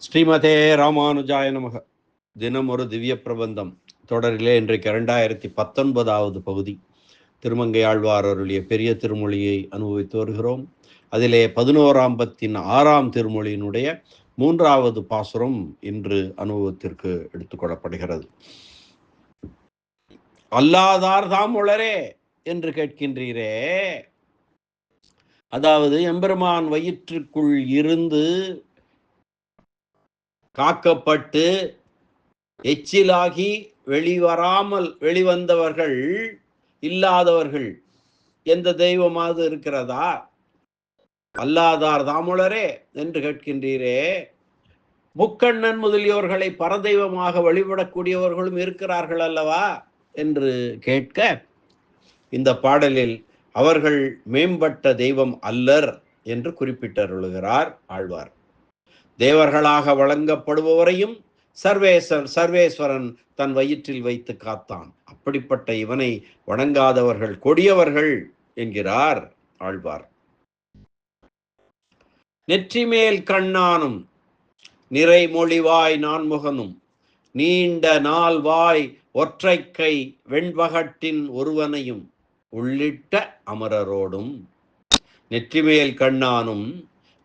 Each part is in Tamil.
ஸ்ரீமதே ராமானுஜாய நமக. தினம் ஒரு திவ்ய பிரபந்தம். தொடரிலே இன்றைக்கு இரண்டாயிரத்தி பத்தொன்பதாவது பகுதி. திருமங்கை ஆழ்வார் அருளிய பெரிய திருமொழியை அனுபவித்து வருகிறோம். அதிலே பதினோராம் பத்தின் ஆறாம் திருமொழியினுடைய மூன்றாவது பாசுரம் இன்று அனுபவத்திற்கு எடுத்துக்கொள்ளப்படுகிறது அல்லாதார் தாம் உளரே என்று கேட்கின்றீரே. அதாவது எம்பெருமான் வயிற்றுக்குள் இருந்து காக்கப்பட்டு எச்சிலாகி வெளிவராமல் வெளிவந்தவர்கள் இல்லாதவர்கள் எந்த தெய்வமாவது இருக்கிறதா? அல்லாதார் தாமுலரே என்று கேட்கின்றீரே. முக்கண்ணன் முதலியோர்களை பரதெய்வமாக வழிபடக்கூடியவர்களும் இருக்கிறார்கள் அல்லவா? என்று கேட்க இந்த பாடலில் அவர்கள் மேம்பட்ட தெய்வம் அல்லர் என்று குறிப்பிட்டருளுகிறார் ஆழ்வார். தேவர்களாக வழங்கப்படுபவரையும் சர்வேசர் சர்வேஸ்வரன் தன் வயிற்றில் வைத்து காத்தான். அப்படிப்பட்ட இவனை வணங்காதவர்கள் கொடியவர்கள் என்கிறார் ஆழ்வார். நெற்றிமேல் கண்ணானும் நிறைமொழிவாய் நான்முகனும் நீண்ட நாள் வாய் ஒற்றை கை வெண்பகட்டின் ஒருவனையும் உள்ளிட்ட அமரரோடும் நெற்றிமேல் கண்ணானும்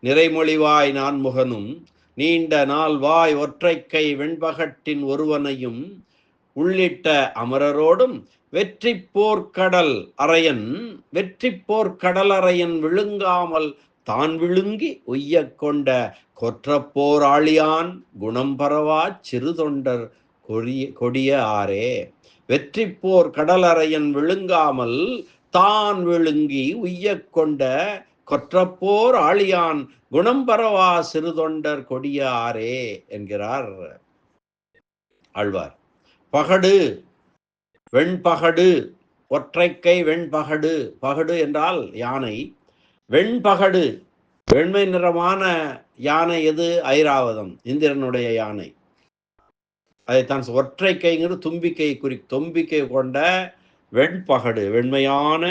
நிறைமொழிவாய் நான்முகனும் நீண்ட நாள் வாய் ஒற்றைக்கை வெண்பகட்டின் ஒருவனையும் உள்ளிட்ட அமரரோடும் வெற்றி போர்க்கடல் அறையன் வெற்றி போர்க்கடல் அறையன் விழுங்காமல் தான் விழுங்கி உய்ய கொண்ட கொற்றப்போராளியான் குணம் பரவா சிறு தொண்டர் கொடிய கொடிய ஆரே வெற்றி போர் கடலறையன் விழுங்காமல் தான் விழுங்கி உய்ய கொண்ட கொற்றப்போர் ஆழியான் குணம் பரவா சிறுதொண்டர் கொடியாரே என்கிறார் ஆழ்வார். பகடு வெண்பகடு ஒற்றைக்கை வெண்பகடு பகடு என்றால் யானை. வெண்பகடு வெண்மை நிறமான யானை எது? ஐராவதம் இந்திரனுடைய யானை. அதைத்தான் ஒற்றை கைங்கிறது தும்பிக்கை குறி தும்பிக்கை கொண்ட வெண்பகடு வெண்மையான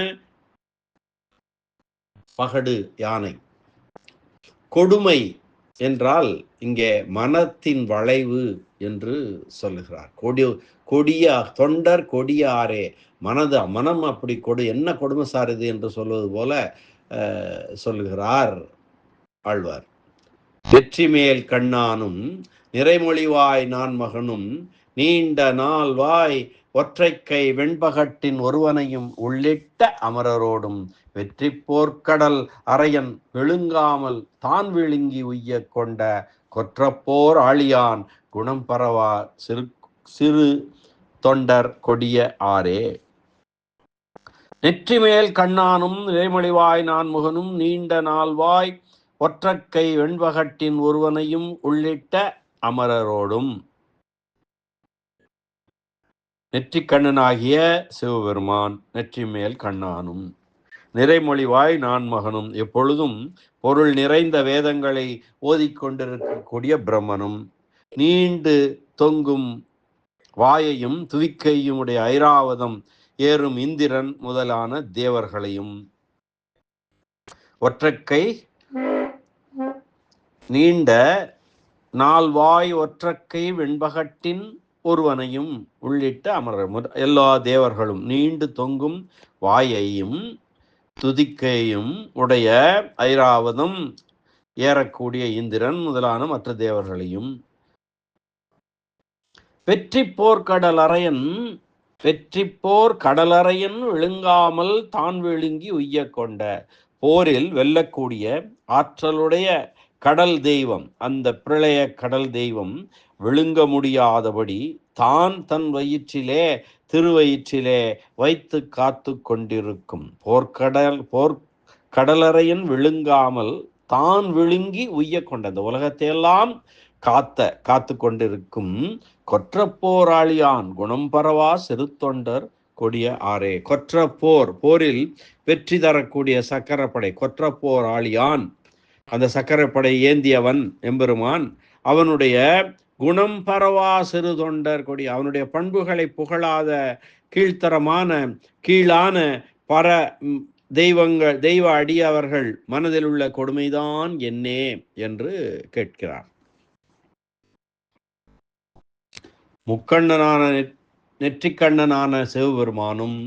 பகடு யானை. கொடுமை என்றால் இங்கே மனத்தின் வளைவு என்று சொல்லுகிறார். கொடி கொடியா தொண்டர் கொடியாரே மனது மனம் அப்படி கொடு என்ன கொடுமை சாருது என்று சொல்வது போல சொல்லுகிறார் ஆழ்வார். வெற்றி மேல் கண்ணானும் நிறைமொழிவாய் நான் மகனும் நீண்ட நாள் வாய் ஒற்றைக்கை வெண்பகட்டின் ஒருவனையும் உள்ளிட்ட அமரரோடும் வெற்றி போர்க்கடல் அரையன் விழுங்காமல் தான் விழுங்கி உய்ய கொண்ட கொற்றப்போர் ஆழியான் குணம் பரவா சிறு சிறு தொண்டர் கொடிய ஆரே நெற்றிமேல் கண்ணானும் நிறைமொழிவாய் நான் முகனும் நீண்ட நாள்வாய் ஒற்றக்கை வெண்பகட்டின் ஒருவனையும் உள்ளிட்ட அமரரோடும் நெற்றிக்கண்ணனாகிய சிவபெருமான் நெற்றி மேல் கண்ணானும். நிறைமொழிவாய் நான் மகனும் எப்பொழுதும் பொருள் நிறைந்த வேதங்களை ஓதிக்கொண்டிருக்கக்கூடிய பிரம்மனும். நீண்டு தொங்கும் வாயையும் துதிக்கையும் உடைய ஐராவதம் ஏறும் இந்திரன் முதலான தேவர்களையும். ஒற்றக்கை நீண்ட நால்வாய் ஒற்றக்கை வெண்பகட்டின் ஒருவனையும் உள்ளிட்ட அமரர் எல்லா தேவர்களும் நீண்டு தொங்கும் வாயையும் துதிக்கையும் உடைய ஐராவதம் ஏறக்கூடிய இந்திரன் முதலான மற்ற தேவர்களையும். வெற்றி போர்க்கடலறையன் வெற்றி போர் கடலறையன் விழுங்காமல் தான் விழுங்கி உய்ய கொண்ட போரில் வெல்லக்கூடிய ஆற்றலுடைய கடல் தெய்வம் அந்த பிரளய கடல் தெய்வம் விழுங்க முடியாதபடி தான் தன் வயிற்றிலே திருவயிற்றிலே வைத்து காத்து கொண்டிருக்கும். போர்க்கடல் போர் கடலறையின் விழுங்காமல் தான் விழுங்கி உய்ய கொண்ட அந்த உலகத்தையெல்லாம் காத்த காத்து கொண்டிருக்கும் கொற்ற போராளியான் குணம் பரவா சிறுத்தொண்டர் கொடிய ஆரே கொற்ற போர் போரில் வெற்றி தரக்கூடிய சக்கரப்படை கொற்ற போராளியான் அந்த சக்கரப்படை ஏந்தியவன் எம்பெருமான் அவனுடைய குணம் பரவா சிறு தொண்டர் கொடி அவனுடைய பண்புகளை புகழாத கீழ்த்தரமான கீழான பர தெய்வங்கள் தெய்வ அடியவர்கள் மனதில் உள்ள கொடுமைதான் என்னே என்று கேட்கிறார். முக்கண்ணனான நெற்றிக்கண்ணனான சிவபெருமானும்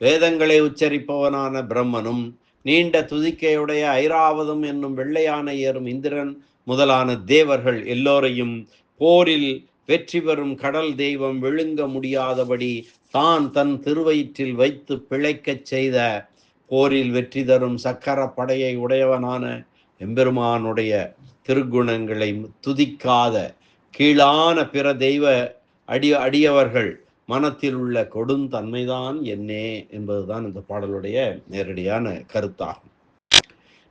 வேதங்களை உச்சரிப்பவனான பிரம்மனும் நீண்ட துதிக்கையுடைய ஐராவதம் என்னும் வெள்ளையான ஏறும் இந்திரன் முதலான தேவர்கள் எல்லோரையும் போரில் வெற்றி பெறும் கடல் தெய்வம் விழுங்க முடியாதபடி தான் தன் திருவயிற்றில் வைத்து பிழைக்கச் செய்த போரில் வெற்றி தரும் சக்கர படையை உடையவனான எம்பெருமானுடைய திருக்குணங்களை துதிக்காத கீழான பிற தெய்வ அடி அடியவர்கள் மனத்தில் உள்ள கொடுந்தன்மைதான் என்னே என்பதுதான் இந்த பாடலுடைய நேரடியான கருத்தாகும்.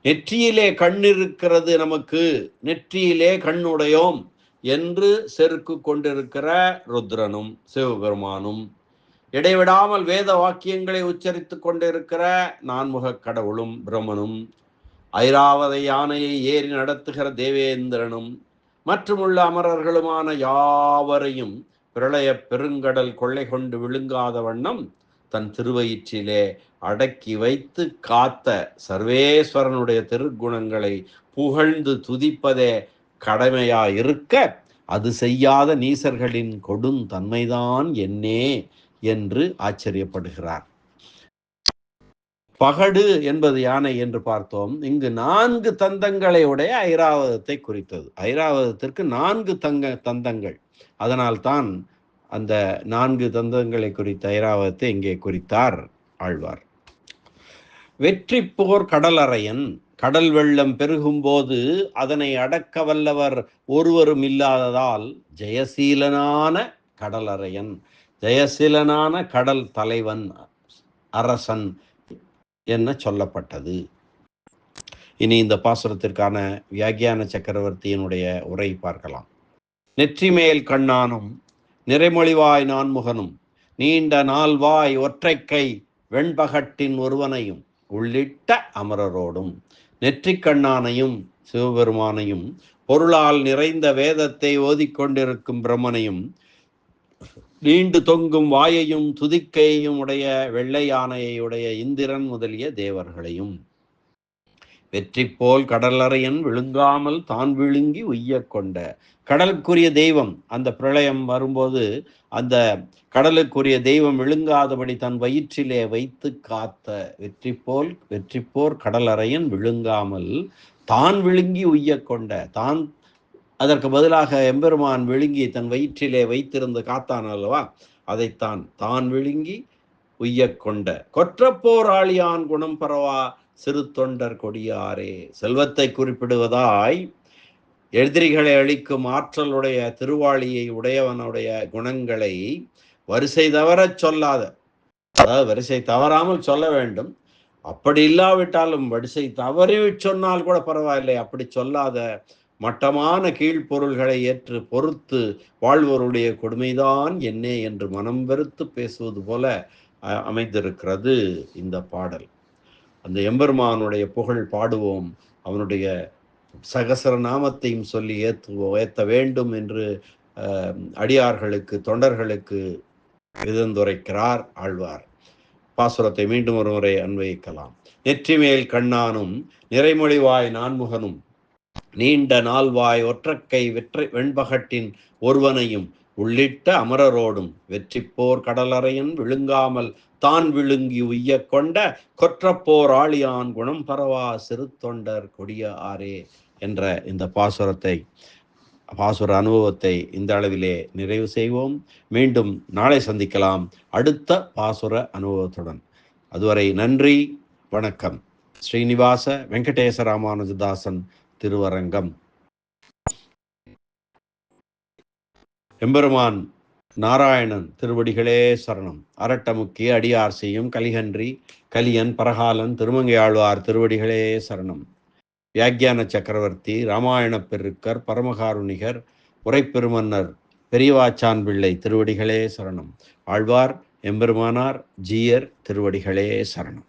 நெற்றியிலே கண் இருக்கிறது நமக்கு நெற்றியிலே கண்ணுடையோம் என்று செருக்கு கொண்டிருக்கிற ருத்ரனும் சிவபெருமானும். இடைவிடாமல் வேத வாக்கியங்களை உச்சரித்துக் கொண்டிருக்கிற நான்முக கடவுளும் பிரம்மனும். ஐராவத யானையை ஏறி நடத்துகிற தேவேந்திரனும். மற்றுமுள்ள அமரர்களுமான யாவரையும் பிரளய பெருங்கடல் கொள்ளை கொண்டு விழுங்காத வண்ணம் தன் திருவயிற்றிலே அடக்கி வைத்து காத்த சர்வேஸ்வரனுடைய திருக்குணங்களை புகழ்ந்து துதிப்பதே கடமையா இருக்க அது செய்யாத நீசர்களின் கொடுந்தன்மைதான் என்னே என்று ஆச்சரியப்படுகிறார். பகடு என்பது யானை என்று பார்த்தோம். இங்கு நான்கு தந்தங்களை உடைய ஐராவதத்தை குறித்தது. ஐராவதத்திற்கு நான்கு தங்க தந்தங்கள். அதனால்தான் அந்த நான்கு தந்தங்களை குறித்த ஐராவத்தை இங்கே குறித்தார் ஆழ்வார். வெற்றி போர் கடலறையன் கடல் வெள்ளம் பெருகும்போது அதனை அடக்க வல்லவர் ஒருவரும் இல்லாததால் ஜெயசீலனான கடலறையன் ஜெயசீலனான கடல் தலைவன் அரசன் என்ன சொல்லப்பட்டது? இனி இந்த பாசுரத்திற்கான வியாக்கியான சக்கரவர்த்தியினுடைய உரை பார்க்கலாம். நெற்றிமேல் கண்ணானும் நிறைமொழிவாய் நான்முகனும் நீண்ட நால்வாய் ஒற்றைக்கை வெண்பகட்டின் ஒருவனையும் உள்ளிட்ட அமரரோடும் நெற்றிக்கண்ணானையும் சிவபெருமானையும் பொருளால் நிறைந்த வேதத்தை ஓதிக்கொண்டிருக்கும் பிரம்மனையும் நீண்டு தொங்கும் வாயையும் துதிக்கையும் உடைய வெள்ளை யானையுடைய இந்திரன் முதலிய தேவர்களையும். வெற்றி போல் கடலறையன் விழுங்காமல் தான் விழுங்கி உய்ய கொண்ட. கடலுக்குரிய தெய்வம் அந்த பிரளயம் வரும்போது அந்த கடலுக்குரிய தெய்வம் விழுங்காதபடி தன் வயிற்றிலே வைத்து காத்த வெற்றி போல் வெற்றி போர் கடலறையன் விழுங்காமல் தான் விழுங்கி உய்ய கொண்ட. தான் அதற்கு பதிலாக எம்பெருமான் விழுங்கி தன் வயிற்றிலே வைத்திருந்து காத்தான் அல்லவா? அதைத்தான் தான் விழுங்கி உய்ய கொண்ட. கொற்றப்போராளியான் குணம் பரவா சிறு தொண்டர் கொடியாரே செல்வத்தை குறிப்பிடுவதாய் எதிரிகளை அளிக்கும் ஆற்றலுடைய திருவாளியை உடையவனுடைய குணங்களை வரிசை தவறச் சொல்லாத அதாவது வரிசை தவறாமல் சொல்ல வேண்டும். அப்படி இல்லாவிட்டாலும் வரிசை தவறி சொன்னால் கூட பரவாயில்லை. அப்படி சொல்லாத மட்டமான கீழ்ப்பொருள்களை ஏற்று பொறுத்து வாழ்வோருடைய கொடுமைதான் என்னே என்று மனம் வெறுத்து பேசுவது போல அமைந்திருக்கிறது இந்த பாடல். அந்த எம்பெருமானுடைய புகழ் பாடுவோம். அவனுடைய சகசர நாமத்தையும் சொல்லி ஏற்றுவோம் ஏற்ற வேண்டும் என்று அடியார்களுக்கு தொண்டர்களுக்கு விதந்துரைக்கிறார் ஆழ்வார். பாசுரத்தை மீண்டும் ஒரு முறை அன்வயிக்கலாம். நெற்றிமேல் கண்ணானும் நிறைமொழிவாய் நான்முகனும் நீண்ட நால்வாய் ஒற்றக்கை வெற்றி வெண்பகட்டின் ஒருவனையும் உள்ளிட்ட அமரரோடும் வெற்றிப்போர் கடலறையின் விழுங்காமல் தான் விழுங்கி உய்ய கொண்ட கொற்றப்போராளியான் குணம் பரவா சிறு தொண்டர் கொடிய ஆரே என்ற இந்த பாசுரத்தை பாசுர அனுபவத்தை இந்த அளவிலே நிறைவு செய்வோம். மீண்டும் நாளை சந்திக்கலாம் அடுத்த பாசுர அனுபவத்துடன். அதுவரை நன்றி வணக்கம். ஸ்ரீனிவாச வெங்கடேச ராமானுஜதாசன் திருவரங்கம். எம்பெருமான் நாராயணன் திருவடிகளே சரணம். அரட்டமுக்கிய அடியார் செய்யும் கலிகன்றி கலியன் பரகாலன் திருமங்கையாழ்வார் திருவடிகளே சரணம். வியாக்கியான சக்கரவர்த்தி ராமாயண பெருக்கர் பரமகாருணிகர் உரைப்பெருமன்னர் பெரியவாச்சான் பிள்ளை திருவடிகளே சரணம். ஆழ்வார் எம்பெருமானார் ஜீயர் திருவடிகளே சரணம்.